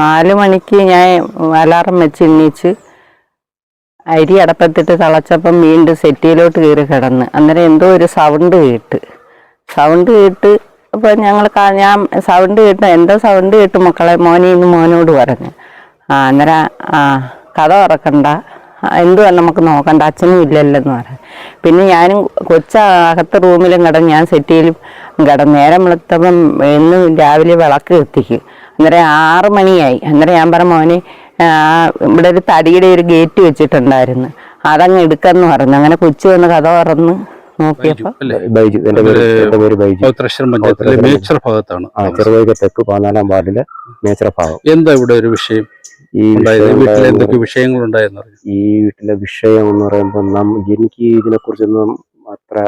നാല് മണിക്ക് ഞാൻ അലാറം വെച്ച് എണ്ണീച്ച് അരി അടപ്പത്തിട്ട് തിളച്ചപ്പം വീണ്ടും സെറ്റിയിലോട്ട് കയറി കിടന്ന്. അന്നേരം എന്തോ ഒരു സൗണ്ട് കേട്ട്. സൗണ്ട് കേട്ട് അപ്പോൾ ഞങ്ങൾ ഞാൻ സൗണ്ട് കേട്ട് എന്തോ സൗണ്ട് കേട്ട് മക്കളെ? മോനെ ഇന്ന് മോനോട് പറഞ്ഞു. ആ അന്നേരം ആ കഥ തുറക്കണ്ട. ആ, എന്തുവാ നമുക്ക് നോക്കണ്ട? അച്ഛനും ഇല്ലല്ലെന്ന് പറഞ്ഞു. പിന്നെ ഞാനും കൊച്ച അകത്ത് റൂമിലും കിടന്ന് ഞാൻ സെറ്റിയിലും കിടന്ന് നേരം വെളുത്തപ്പം എന്നും രാവിലെ വിളക്ക് കത്തിക്കും. അന്നേരം ആറ് മണിയായി. അന്നേരം ഞാൻ പറഞ്ഞ മോനെ ഇവിടെ ഒരു തടിയുടെ ഒരു ഗേറ്റ് വെച്ചിട്ടുണ്ടായിരുന്നു. അതങ്ങ് എടുക്കാന്ന് പറഞ്ഞു. അങ്ങനെ കൊച്ചു വന്ന് കഥ തുറന്ന് ബൈജു എന്റെ പേര് എന്റെ പേര് ബൈജു. പൗത്രശ്ശേരം പഞ്ചായത്തിലെ പൗത്രശ്ശേരം മേച്ചർ ഭാഗത്താണ് ആ ചെറുവൈക തെക്ക് പതിനാലാം വാർഡിലെ മേച്ചറ ഭാഗം എന്താ ഇവിടെ ഒരു വിഷയം? ഈ ഉണ്ടായത് വിഷയം വീട്ടിൽ എന്തൊക്കെ വിഷയങ്ങൾ ഉണ്ടായെന്ന് അറിയാം ഈ വീട്ടിലെ വിഷയം എന്ന് പറയുമ്പോൾ നം എനിക്ക് ഇതിനെക്കുറിച്ചൊന്നും അത്ര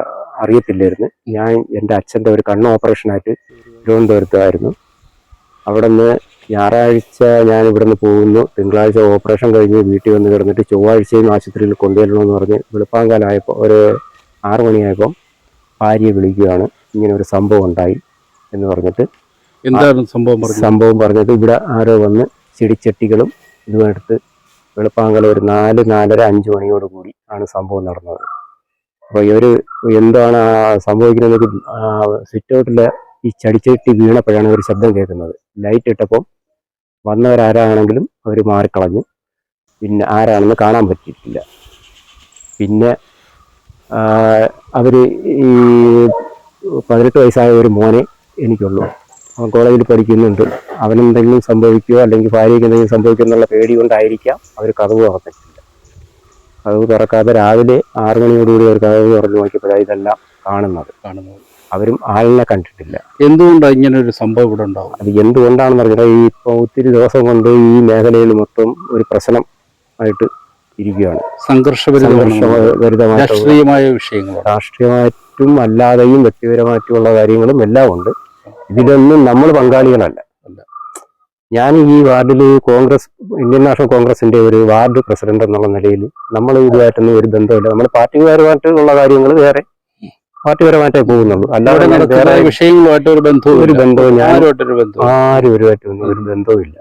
അറിയത്തില്ലായിരുന്നു. ഞാൻ എന്റെ അച്ഛന്റെ ഒരു കണ്ണ് ഓപ്പറേഷൻ ഓപ്പറേഷനായിട്ട് തിരുവനന്തപുരത്തായിരുന്നു. അവിടെ നിന്ന് ഞായറാഴ്ച ഞാൻ ഇവിടെ നിന്ന് പോകുന്നു. തിങ്കളാഴ്ച ഓപ്പറേഷൻ കഴിഞ്ഞ് വീട്ടിൽ വന്ന് കിടന്നിട്ട് ചൊവ്വാഴ്ചയും ആശുപത്രിയിൽ കൊണ്ടുവരണമെന്ന് പറഞ്ഞ് വെളുപ്പാങ്കാലമായപ്പോൾ ഒരു ആറ് മണിയായപ്പോൾ ഭാര്യ വിളിക്കുകയാണ്. ഇങ്ങനെ ഒരു സംഭവം ഉണ്ടായി എന്ന് പറഞ്ഞിട്ട് എന്താണ് സംഭവം സംഭവം പറഞ്ഞത് ഇവിടെ ആരോ വന്ന് ചെടിച്ചട്ടികളും ഇതുമെടുത്ത് വെളുപ്പാങ്കല ഒരു നാല് നാലര അഞ്ച് മണിയോട് കൂടി ആണ് സംഭവം നടന്നത്. അപ്പോൾ ഇവർ എന്താണ് സംഭവിക്കുന്നത് സ്വിറ്റ് ഔട്ടിലെ ഈ ചടിച്ചട്ടി വീണപ്പോഴാണ് ഒരു ശബ്ദം കേൾക്കുന്നത്. ലൈറ്റ് ഇട്ടപ്പോൾ വന്നവരാരാണെങ്കിലും അവർ മാറിക്കളഞ്ഞു. പിന്നെ ആരാണെന്ന് കാണാൻ പറ്റിയിട്ടില്ല. പിന്നെ അവർ ഈ പതിനെട്ട് വയസ്സായ ഒരു മോനെ എനിക്കുള്ളൂ. അവൻ കോളേജിൽ പഠിക്കുന്നുണ്ട്. അവനെന്തെങ്കിലും സംഭവിക്കുകയോ അല്ലെങ്കിൽ ഭാര്യയ്ക്ക് എന്തെങ്കിലും സംഭവിക്കുമോ എന്നുള്ള പേടി കൊണ്ടായിരിക്കാം അവർ കഥവ് തുറന്നിട്ടില്ല. കഥവ് തുറക്കാതെ രാവിലെ ആറു മണിയോടുകൂടി അവർ കഥവ് തുറന്നു നോക്കിയപ്പോഴാണ് ഇതെല്ലാം കാണുന്നത്. കാണുന്നത്. അവരും ആളിനെ കണ്ടിട്ടില്ല. എന്തുകൊണ്ടാണ് ഇങ്ങനെ ഒരു സംഭവം ഇവിടെ ഉണ്ടാവും അത് എന്തുകൊണ്ടാണെന്ന് പറഞ്ഞാൽ ഈ ഇപ്പോൾ ഒത്തിരി ദിവസം കൊണ്ട് ഈ മേഖലയിൽ മൊത്തം ഒരു പ്രശ്നം ആയിട്ട് ഇരിക്കുകയാണ്. സംഘർഷഭരിതമായിട്ടുള്ള രാഷ്ട്രീയമായ വിഷയങ്ങൾ രാഷ്ട്രീയമായിട്ടും അല്ലാതെയും വ്യക്തിപരമായിട്ടുമുള്ള കാര്യങ്ങളും എല്ലാം ഉണ്ട്. ഇതിലൊന്നും നമ്മൾ പങ്കാളികളല്ല. ഞാൻ ഈ വാർഡിൽ കോൺഗ്രസ് ഇന്ത്യൻ നാഷണൽ കോൺഗ്രസിന്റെ ഒരു വാർഡ് പ്രസിഡന്റ് എന്നുള്ള നിലയിൽ നമ്മൾ ഇതുമായിട്ടൊന്നും ഒരു ബന്ധമില്ല നമ്മൾ പാർട്ടിക്കാരുമായിട്ടുള്ള കാര്യങ്ങൾ വേറെ. പാർട്ടിപരമായിട്ടേ പോകുന്നുള്ളൂ. അല്ലാതെ വേറെ വിഷയങ്ങളുമായിട്ട് ഒരു ബന്ധവും ഒരു. ബന്ധവും ഞാൻ ആരുമായിട്ടൊരു ബന്ധവും? ആരും ഒരുമായിട്ടൊന്നും ഒരു ബന്ധവുമില്ല.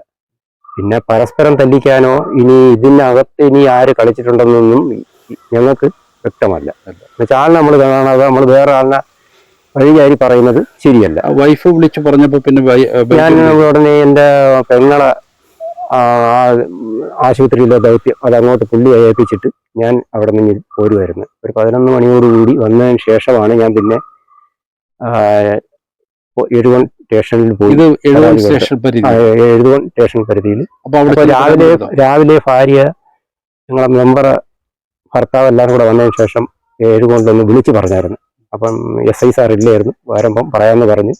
പിന്നെ പരസ്പരം തല്ലിക്കാനോ ഇനി ഇതിനകത്ത് ഇനി ആര് കളിച്ചിട്ടുണ്ടെന്നൊന്നും ഞങ്ങൾക്ക് വ്യക്തമല്ല. എന്നുവെച്ചാൽ ആളിനെ നമ്മൾ കാണാതെ നമ്മൾ വേറെ ആളിനെ വഴികാരി പറയുന്നത് ശരിയല്ല. വൈഫ് വിളിച്ചു പറഞ്ഞപ്പോ പിന്നെ ഞാൻ. ഉടനെ എന്റെ പെങ്ങളെ ആശുപത്രിയിലെ ദൗത്യം അത് അങ്ങോട്ട് പുള്ളി ഏൽപ്പിച്ചിട്ട് ഞാൻ അവിടെ നിന്ന് പോരുമായിരുന്നു ഒരു പതിനൊന്ന് മണിയോടുകൂടി വന്നതിന് ശേഷമാണ് ഞാൻ പിന്നെ എഴുകോൺ സ്റ്റേഷനിൽ പോയി. പരാതി സ്റ്റേഷൻ പരിധിയിൽ? രാവിലെ രാവിലെ ഭാര്യ ഞങ്ങളെ മെമ്പർ ഭർത്താവ് എല്ലാവരും കൂടെ വന്നതിന് ശേഷം ഏഴുകൊണ്ടൊന്ന് വിളിച്ചു പറഞ്ഞായിരുന്നു. അപ്പം എസ് ഐ സാർ ഇല്ലായിരുന്നു. വരുമ്പം പറയാമെന്ന് പറഞ്ഞു.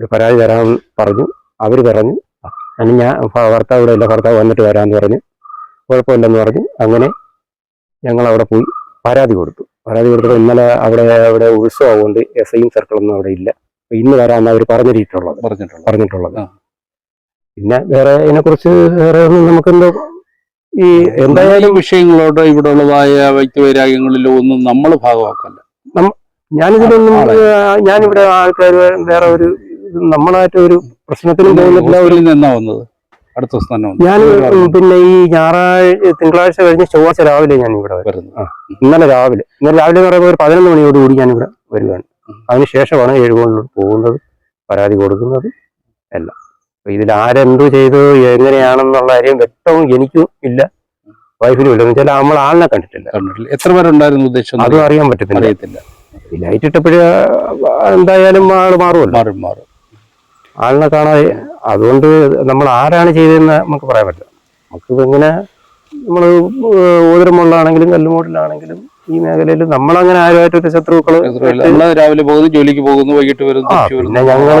ഒരു പരാതി തരാമെന്ന് പറഞ്ഞു. അവർ പറഞ്ഞു അങ്ങനെ ഞാൻ ഭർത്താവ് ഇവിടെ ഇല്ല. ഭർത്താവ് വന്നിട്ട് വരാമെന്ന് പറഞ്ഞു. കുഴപ്പമില്ലെന്ന് പറഞ്ഞു. അങ്ങനെ ഞങ്ങൾ അവിടെ പോയി പരാതി കൊടുത്തു. പരാതി കൊടുത്തപ്പോൾ ഇന്നലെ അവിടെ അവിടെ ഉത്സവമാകൊണ്ട് എസ് ഐയും സർക്കിളൊന്നും അവിടെ ഇല്ല. ഇന്ന് വരാമെന്ന് അവർ പറഞ്ഞിട്ടുള്ളത്. പറഞ്ഞിട്ടുള്ളത്. പറഞ്ഞിട്ടുള്ളത്. പിന്നെ വേറെ ഇതിനെക്കുറിച്ച് വേറെ ഒന്നും നമുക്കെന്തോ ഈ എന്തായാലും വിഷയങ്ങളോട് ഇവിടെ ഉള്ളതായ വ്യക്തിവൈരാഗ്യങ്ങളിലോ ഒന്നും നമ്മൾ ഭാഗമാക്കല്ല ഞാനിതിലൊന്നും ഞാനിവിടെ ആൾക്കാർ വേറെ ഒരു നമ്മളായിട്ട് ഒരു പ്രശ്നത്തിനും പോകുന്നില്ല ഒരു ഹോസ്റ്റലിൽ നിന്നാ വന്നത്. അടുത്ത ദിവസം തന്നെ ഞാൻ പിന്നെ ഈ ഞായറാഴ്ച തിങ്കളാഴ്ച കഴിഞ്ഞ് ചൊവ്വാഴ്ച രാവിലെ ഞാൻ ഇവിടെ വരും. വരുന്നു. ഇന്നലെ രാവിലെ. ഇന്നലെ രാവിലെ എന്ന് പറയുമ്പോൾ ഒരു പതിനൊന്ന് മണിയോടുകൂടി ഞാൻ ഇവിടെ വരികയാണ്. അതിനുശേഷമാണ് ഏഴുകോളിലോട്ട് പോകുന്നത് പരാതി കൊടുക്കുന്നത് എല്ലാം. ഇതിൽ ആരെന്തു ചെയ്തു എങ്ങനെയാണെന്നുള്ള കാര്യം വ്യക്തവും എനിക്കും ഇല്ല വൈഫിനും ഇല്ല. എന്ന് വെച്ചാൽ നമ്മൾ ആളിനെ കണ്ടിട്ടില്ല. കണ്ടിട്ടില്ല. എത്ര പേരുണ്ടായിരുന്നു ഉദ്ദേശം അതും അറിയാൻ പറ്റത്തില്ല. അറിയത്തില്ല. ലൈറ്റ് ഇട്ടപ്പോഴേ എന്തായാലും ആൾ മാറുമല്ലോ. മാറും മാറും. ആളിനെ കാണാതെ അതുകൊണ്ട് നമ്മൾ ആരാണ് ചെയ്തതെന്ന് നമുക്ക് പറയാൻ പറ്റില്ല. നമുക്ക് ഇങ്ങനെ നമ്മൾ ഓതിരമുള്ളാണെങ്കിലും കല്ലുമോട്ടിലാണെങ്കിലും ഈ മേഖലയിൽ നമ്മളങ്ങനെ ആരുമായിട്ടൊരു ഒരു ശത്രുക്കൾ രാവിലെ പോകുന്നു ജോലിക്ക് പോകുന്നു വൈകിട്ട് വരുന്നു പിന്നെ ഞങ്ങൾ ഞങ്ങൾ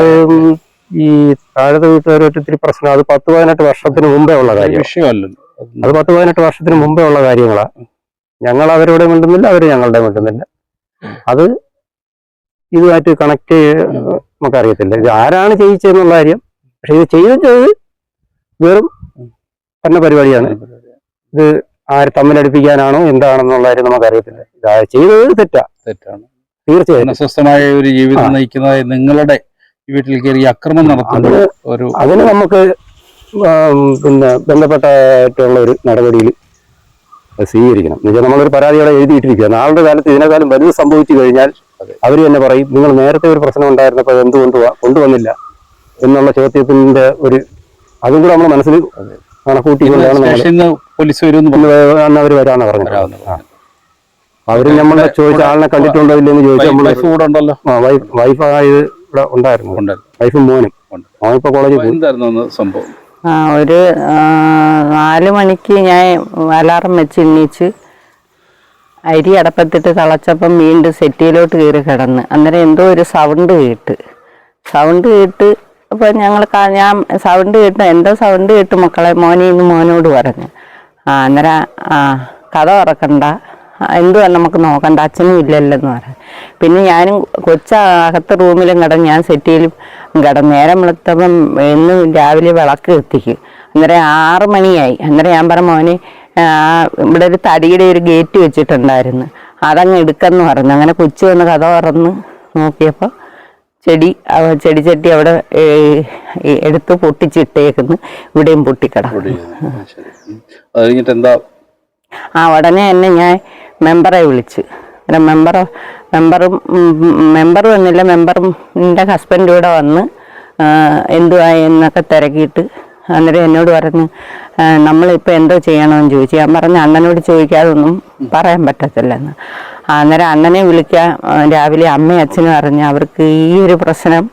ഈ താഴത്തെ വീട്ടുകാരുമായിട്ട് ഇത്തിരി പ്രശ്നം. അത് പത്ത് പതിനെട്ട് വർഷത്തിന് മുമ്പേ ഉള്ള കാര്യം അത് പത്ത് പതിനെട്ട് വർഷത്തിന് മുമ്പേ ഉള്ള കാര്യങ്ങളാ. ഞങ്ങൾ അവരോട് മിണ്ടുന്നില്ല അവർ ഞങ്ങളുടെ മിണ്ടുന്നില്ല. അത് ഇതുമായിട്ട് കണക്ട് നമുക്കറിയത്തില്ല. ഇത് ആരാണ് ചെയ്യിച്ചതെന്നുള്ള കാര്യം. പക്ഷെ ഇത് ചെയ്തത് വെറും ഭരണ പരിപാടിയാണ്. ഇത് ആര് തമ്മിലടിപ്പിക്കാനാണോ എന്താണെന്നുള്ള കാര്യം നമുക്കറിയത്തില്ല. ഇത് ചെയ്തത് തെറ്റാ. തെറ്റാണ്. തീർച്ചയായും. അസ്വസ്ഥമായ ഒരു ജീവിതം നയിക്കുന്നതായി നിങ്ങളുടെ വീട്ടിൽ കയറി അക്രമം നടത്തുന്നത് ഒരു അതിന് നമുക്ക് പിന്നെ ബന്ധപ്പെട്ടായിട്ടുള്ള ഒരു നടപടിയിൽ സ്വീകരിക്കണം. എന്നുവെച്ചാൽ നമ്മളൊരു പരാതി അവിടെ എഴുതിയിട്ടിരിക്കുക നാളുടെ കാലത്ത് ഇതിനേക്കാളും വലുത് സംഭവിച്ചു കഴിഞ്ഞാൽ അവർ തന്നെ പറയും നിങ്ങൾ നേരത്തെ ഒരു പ്രശ്നം ഉണ്ടായിരുന്നപ്പോൾ അത് എന്തുകൊണ്ട് കൊണ്ടുവന്നില്ല. എന്നുള്ള ചോദ്യത്തിന്റെ ഒരു അതും കൂടെ നമ്മൾ മനസ്സിൽ കണക്കൂട്ടിക്കൊണ്ടാണ് പോലീസ് അവർ വരാന്ന് പറഞ്ഞത്. അവർ നമ്മളെ ചോദിച്ച ആളിനെ കണ്ടിട്ടുണ്ടോ ഇല്ലെന്ന് ചോദിച്ചാൽ നമ്മൾ വൈഫ് കൂടെ ഉണ്ടല്ലോ. വൈഫ് വൈഫായത് ഇവിടെ ഉണ്ടായിരുന്നു. വൈഫും മോനും. ഉണ്ട്. അവനിപ്പോ കോളേജിൽ എന്തായിരുന്നു സംഭവം? ആ ഒരു നാല് മണിക്ക് ഞാൻ അലാറം വെച്ച് എണ്ണീച്ച് അരി അടപ്പത്തിട്ട് തിളച്ചപ്പം വീണ്ടും സെറ്റിയിലോട്ട് കയറി കിടന്ന്. അന്നേരം എന്തോ ഒരു സൗണ്ട് കേട്ട്. സൗണ്ട് കേട്ട് അപ്പോൾ ഞങ്ങൾ ഞാൻ സൗണ്ട് കേട്ട് എന്തോ സൗണ്ട് കേട്ട് മക്കളെ മോനെ ഇന്ന് മോനോട് പറഞ്ഞു. ആ അന്നേരം ആ കഥ തുറക്കണ്ട. എന്തുവാ നമുക്ക് നോക്കണ്ട. അച്ഛനും ഇല്ലല്ലെന്ന് പറഞ്ഞു. പിന്നെ ഞാനും കൊച്ച അകത്ത് റൂമിലും കിടന്ന് ഞാൻ സെറ്റിയിലും കിടന്ന് നേരം വെളുത്തപ്പം എന്നും രാവിലെ വിളക്ക് എത്തിക്കും അന്നേരം ആറ് മണിയായി. അന്നേരം ഞാൻ പറഞ്ഞ മോനെ ഇവിടെ ഒരു തടിയുടെ ഒരു ഗേറ്റ് വെച്ചിട്ടുണ്ടായിരുന്നു. അതങ്ങ് എടുക്കെന്ന് പറഞ്ഞു. അങ്ങനെ കൊച്ചു വന്ന് കഥ തുറന്ന് നോക്കിയപ്പോൾ ചെടി അവ- ചെടി ചട്ടി അവിടെ എടുത്ത് പൊട്ടിച്ചിട്ടേക്കുന്നു. ഇവിടെയും പൊട്ടിക്കിടക്കും. ആ, ഉടനെ തന്നെ ഞാൻ മെമ്പറെ വിളിച്ചു. മെമ്പർ മെമ്പറും മെമ്പർ വന്നില്ല. മെമ്പറും എന്റെ ഹസ്ബൻഡും കൂടെ വന്ന് എന്തുവായി എന്തുവാ എന്നൊക്കെ തിരക്കിയിട്ട് അന്നേരം എന്നോട് പറഞ്ഞു നമ്മളിപ്പോൾ എന്തോ ചെയ്യണമെന്ന് ചോദിച്ചു. ഞാൻ പറഞ്ഞ അണ്ണനോട് ചോദിക്കാതെ ഒന്നും പറയാൻ പറ്റത്തില്ലെന്ന്. അന്നേരം അണ്ണനെ വിളിക്കാൻ രാവിലെ അമ്മയും അച്ഛനും അറിഞ്ഞ് അവർക്ക് ഈ ഒരു പ്രശ്നം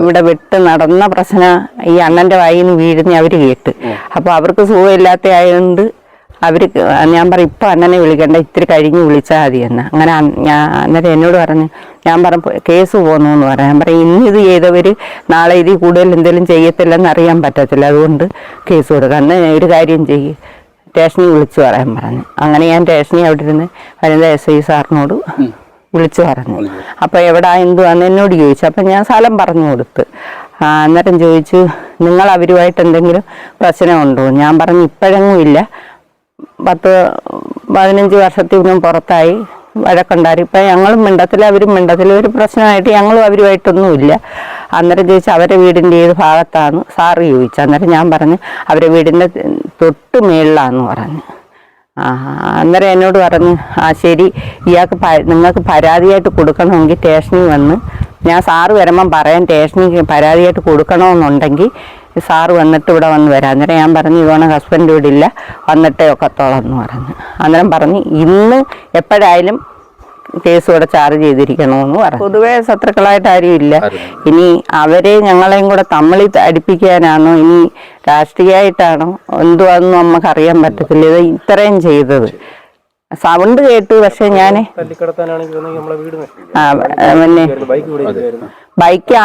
ഇവിടെ വിട്ട് നടന്ന പ്രശ്നം ഈ അണ്ണന്റെ വായിന്ന് നിന്ന് വീഴുന്ന അവർ കേട്ട്. അപ്പോൾ അവർക്ക് സുഖമില്ലാത്ത ആയതുകൊണ്ട് അവർക്ക് ഞാൻ പറയും ഇപ്പം അണ്ണനെ വിളിക്കണ്ട ഇത്തിരി കഴിഞ്ഞ് വിളിച്ചാൽ മതി എന്ന്. അങ്ങനെ ഞാൻ അന്നേരം എന്നോട് പറഞ്ഞു ഞാൻ പറ കേസ് പോകുന്നു എന്ന് പറയാം. ഞാൻ പറയും ഇന്ന് ഇത് ചെയ്തവർ നാളെ ഇതിൽ കൂടുതൽ എന്തെങ്കിലും ചെയ്യത്തില്ലെന്ന് അറിയാൻ പറ്റത്തില്ല അതുകൊണ്ട് കേസ് കൊടുക്കാം. അന്ന് ഒരു കാര്യം ചെയ്യും. സ്റ്റേഷനിൽ വിളിച്ചു പറയാൻ പറഞ്ഞു. അങ്ങനെ ഞാൻ സ്റ്റേഷനിൽ അവിടെ ഇരുന്ന് വരുന്ന എസ് ഐ സാറിനോട് വിളിച്ചു പറഞ്ഞു. അപ്പോൾ എവിടാ എന്തുവാന്ന് എന്നോട് ചോദിച്ചു. അപ്പം ഞാൻ സ്ഥലം പറഞ്ഞു കൊടുത്ത്. അന്നേരം ചോദിച്ചു നിങ്ങൾ അവരുമായിട്ട് എന്തെങ്കിലും പ്രശ്നമുണ്ടോ? ഞാൻ പറഞ്ഞു ഇപ്പോഴെങ്ങും ഇല്ല. പത്ത് പതിനഞ്ച് വർഷത്തിനും പുറത്തായി വഴക്കുണ്ടായി. ഇപ്പം ഞങ്ങളും മിണ്ടത്തിൽ അവരും മിണ്ടത്തിൽ ഒരു പ്രശ്നമായിട്ട് ഞങ്ങളും അവരുമായിട്ടൊന്നും ഇല്ല അന്നേരം ചോദിച്ചു അവരെ വീടിന്റെ ഏത് ഭാഗത്താണ് സാറ് ചോദിച്ചു. അന്നേരം ഞാൻ പറഞ്ഞു അവരെ വീടിന്റെ തൊട്ട് മേളിലാന്ന് പറഞ്ഞു. ആ അന്നേരം എന്നോട് പറഞ്ഞു ആ ശരി ഇയാൾക്ക് നിങ്ങൾക്ക് പരാതിയായിട്ട് കൊടുക്കണമെങ്കിൽ സ്റ്റേഷനിൽ വന്ന് ഞാൻ സാറ് വരുമ്പം പറയാൻ സ്റ്റേഷനിൽ പരാതിയായിട്ട് കൊടുക്കണമെന്നുണ്ടെങ്കിൽ സാറ് വന്നിട്ട് ഇവിടെ വന്ന് വരാം. അന്നേരം ഞാൻ പറഞ്ഞു ഇവണ ഹസ്ബൻഡ് ഇവിടെ ഇല്ല. വന്നിട്ടേ ഒക്കത്തോളം എന്ന് പറഞ്ഞു. അന്നേരം പറഞ്ഞു ഇന്ന് എപ്പോഴായാലും കേസ് ഇവിടെ ചാർജ് ചെയ്തിരിക്കണമെന്ന് പറഞ്ഞു. പൊതുവെ ശത്രുക്കളായിട്ട് ആരും ഇല്ല. ഇനി അവരെ ഞങ്ങളെയും കൂടെ തമ്മിൽ അടിപ്പിക്കാനാണോ? ഇനി രാഷ്ട്രീയമായിട്ടാണോ? എന്തുവാന്നും നമുക്ക് അറിയാൻ പറ്റത്തില്ല. ഇത് ഇത്രയും ചെയ്തത്. സൗണ്ട് കേട്ട് പക്ഷെ ഞാൻ പിന്നെ ബൈക്ക് ഇരിക്കുവായിരുന്നു.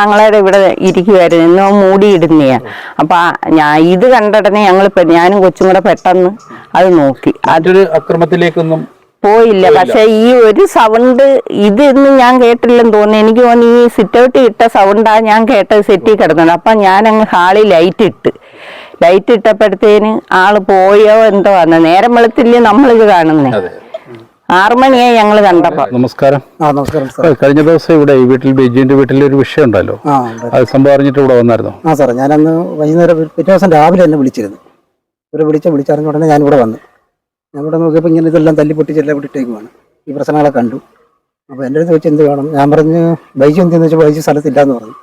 ആങ്ങളയുടെ ഇവിടെ ഇരിക്കുമായിരുന്നു ഇന്ന് മൂടിയിടുന്നയാ അപ്പൊ ഞാൻ ഇത് കണ്ടിടനെ ഞങ്ങൾ ഞാനും കൊച്ചും കൂടെ പെട്ടെന്ന് അത് നോക്കി. അതൊരു അക്രമത്തിലേക്കൊന്നും പോയില്ല. പക്ഷെ ഈ ഒരു സൗണ്ട് ഇതൊന്നും ഞാൻ കേട്ടില്ലെന്ന് തോന്നുന്നു. എനിക്ക് തോന്നുന്നു ഈ സിറ്റ് ഔട്ട് ഇട്ട സൗണ്ടാ ഞാൻ കേട്ടത് സെറ്റിൽ കിടന്നത് അപ്പൊ ഞാൻ അങ്ങ് ഹാളിൽ ലൈറ്റ് ഇട്ട്. ലൈറ്റ് ഇട്ടപ്പോഴത്തേന് ആൾ പോയോ എന്തോ വന്ന് നേരം വെളുത്തില്ലേ നമ്മളിത് കാണുന്നേ. അതെ ആറു ഞങ്ങൾ കണ്ടപ്പോ. നമസ്കാരം. ആ നമസ്കാരം സാർ കഴിഞ്ഞ ദിവസം ഇവിടെ ഈ വീട്ടിൽ ബിജുവിന്റെ വീട്ടിൽ ഒരു വിഷയം ഉണ്ടല്ലോ. ആ ഉണ്ട്. അത് സംഭവം അറിഞ്ഞിട്ട് ഇവിടെ വന്നായിരുന്നു? ആ സാറേ ഞാനന്ന് വൈകുന്നേരം പിറ്റേ ദിവസം രാവിലെ എന്നെ വിളിച്ചിരുന്നു. ഇവരെ വിളിച്ച വിളിച്ചറിഞ്ഞ ഉടനെ ഞാൻ ഇവിടെ വന്നു. ഞാൻ ഇവിടെ നോക്കിയപ്പോൾ ഇങ്ങനെ ഇതെല്ലാം തല്ലി പൊട്ടിച്ചെല്ലാം വിട്ടിട്ടേക്കുമാണ് ഈ പ്രശ്നങ്ങളെ കണ്ടു. അപ്പോൾ എന്റെ അടുത്ത് വെച്ച് എന്ത് വേണം? ഞാൻ പറഞ്ഞ് ബൈജു എന്തെന്ന് വെച്ചാൽ ബൈജു സ്ഥലത്തില്ലാന്ന് പറഞ്ഞു.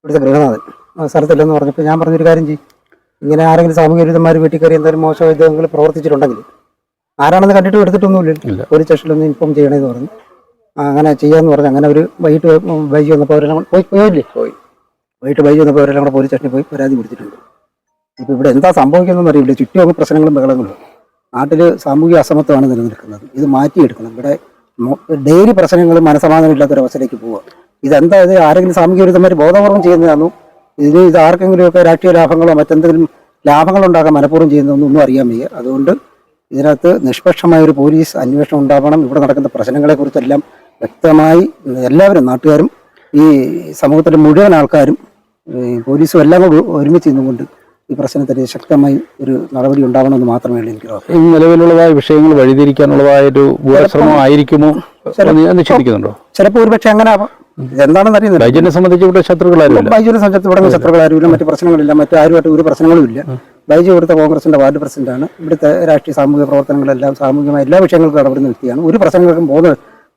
ഇവിടുത്തെ ഗൃഹനാഥൻ. ആ സ്ഥലത്തില്ലെന്ന് പറഞ്ഞപ്പോൾ ഞാൻ പറഞ്ഞൊരു കാര്യം ചെയ്യും. ഇങ്ങനെ ആരെങ്കിലും സാമൂഹ്യ വിരുദ്ധന്മാർ വീട്ടിൽ കയറി എന്തായാലും മോശം ഇതെങ്കിലും പ്രവർത്തിച്ചിട്ടുണ്ടെങ്കിൽ ആരാണെന്ന് കണ്ടിട്ട് എടുത്തിട്ടൊന്നുമില്ല. ഒരു സ്റ്റേഷനിലൊന്ന് ഇൻഫോം ചെയ്യണമെന്ന് പറഞ്ഞു. അങ്ങനെ ചെയ്യാന്ന് പറഞ്ഞു. അങ്ങനെ ഒരു വൈകിട്ട് വൈകി വന്നപ്പോൾ അവരെല്ലാം പോയി പോയില്ലേ? പോയി. വൈകിട്ട് വൈകി വന്നപ്പോൾ അവരെല്ലാം കൂടെ പോലീസ് സ്റ്റേഷനിൽ പോയി പരാതി കൊടുത്തിട്ടുണ്ട്. ഇപ്പം ഇവിടെ എന്താ സംഭവിക്കുന്നതെന്ന് അറിയില്ല. ചുറ്റും ഒക്കെ പ്രശ്നങ്ങളും ബഹളങ്ങളും നാട്ടിൽ സാമൂഹിക അസമത്വമാണ് നിലനിൽക്കുന്നത്. ഇത് മാറ്റിയെടുക്കണം. ഇവിടെ ഡെയിലി പ്രശ്നങ്ങൾ മനസമാധാനം ഇല്ലാത്തൊരവസ്ഥയിലേക്ക് പോവുക ഇതെന്താ ഇത്? ആരെങ്കിലും സാമൂഹിക വിരുദ്ധന്മാർ ബോധപൂർവം ചെയ്യുന്നതാണോ? ഇതിന് ഇത് ആർക്കെങ്കിലുമൊക്കെ രാഷ്ട്രീയ ലാഭങ്ങളോ മറ്റെന്തെങ്കിലും ലാഭങ്ങൾ ഉണ്ടാക്കാൻ മനഃപൂർവം ചെയ്യുന്നതൊന്നും അറിയാൻ വയ്യ. അതുകൊണ്ട് ഇതിനകത്ത് നിഷ്പക്ഷമായ ഒരു പോലീസ് അന്വേഷണം ഉണ്ടാവണം. ഇവിടെ നടക്കുന്ന പ്രശ്നങ്ങളെക്കുറിച്ചെല്ലാം വ്യക്തമായി എല്ലാവരും നാട്ടുകാരും ഈ സമൂഹത്തിലെ മുഴുവൻ ആൾക്കാരും പോലീസും എല്ലാം കൂടി ഒരുമിച്ച് നിന്നുകൊണ്ട് ഈ പ്രശ്നത്തിന് ശക്തമായി ഒരു നടപടി ഉണ്ടാവണമെന്ന് മാത്രമേ ഉള്ളൂ എനിക്ക് നിലവിലുള്ളതായ വിഷയങ്ങൾ വഴിതിരിക്കാനുള്ളതായ ഒരു ആയിരിക്കുമോ? ഒന്ന് നിഷേധിക്കുന്നുണ്ടോ ചിലപ്പോൾ ഒരു പക്ഷേ അങ്ങനെ ആവാം. എന്താണെന്ന് അറിയുന്നത് ബൈജനെ സംബന്ധിച്ച് ഇവിടെ ശത്രുക്കളായിരുന്നു ബൈജുവിനെ സംബന്ധിച്ച് ഇവിടെ ശത്രുക്കൾ മറ്റു പ്രശ്നങ്ങളില്ല. മറ്റു ആരുമായിട്ട് ഒരു പ്രശ്നങ്ങളും ഇല്ല. ബൈജു ഇവിടുത്തെ കോൺഗ്രസിന്റെ വാർഡ് പ്രസിഡന്റാണ്. ഇവിടുത്തെ രാഷ്ട്രീയ സാമൂഹിക പ്രവർത്തനങ്ങളെല്ലാം സാമൂഹികമായ എല്ലാ വിഷയങ്ങൾക്കും ഇടപെടുന്ന വ്യക്തിയാണ്. ഒരു പ്രശ്നങ്ങൾക്കും പോകുന്ന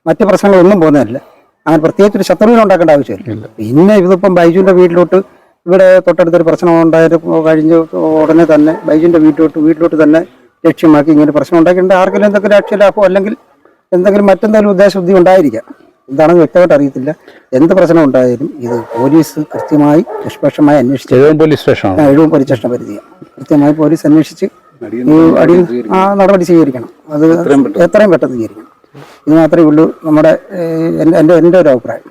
മറ്റു പ്രശ്നങ്ങളൊന്നും പോകുന്നതല്ല. അങ്ങനെ പ്രത്യേകിച്ച് ഒരു ശത്രുവിനെ ഉണ്ടാക്കേണ്ട ആവശ്യമില്ല. പിന്നെ ഇതിപ്പം ബൈജുവിന്റെ വീട്ടിലോട്ട് ഇവിടെ തൊട്ടടുത്തൊരു പ്രശ്നം ഉണ്ടായത് കഴിഞ്ഞ ഉടനെ തന്നെ ബൈജുവിന്റെ വീട്ടിലോട്ട് വീട്ടിലോട്ട് തന്നെ ലക്ഷ്യമാക്കി ഇങ്ങനെ പ്രശ്നം ഉണ്ടാക്കിയിട്ടുണ്ട്. ആർക്കെങ്കിലും എന്തെങ്കിലും രാഷ്ട്രീയ ലാഭമോ അല്ലെങ്കിൽ എന്തെങ്കിലും മറ്റെന്തെങ്കിലും ഉദ്ദേശബുദ്ധി ഉണ്ടായിരിക്കാം. എന്താണെന്ന് വ്യക്തമായിട്ട് അറിയത്തില്ല. എന്ത് പ്രശ്നം ഉണ്ടായാലും ഇത് പോലീസ് കൃത്യമായി നിഷ്പക്ഷമായി അന്വേഷിച്ച് ചെറുവൻ പോലീസ് സ്റ്റേഷനാണ്? എഴുവും പരിധിയാണ് കൃത്യമായി പോലീസ് അന്വേഷിച്ച് ഈ അടിയിൽ ആ നടപടി സ്വീകരിക്കണം. അത് എത്രയും പെട്ടെന്ന്. സ്വീകരിക്കണം. ഇത് മാത്രമേ ഉള്ളൂ നമ്മുടെ എന്റെ എന്റെ ഒരു അഭിപ്രായം.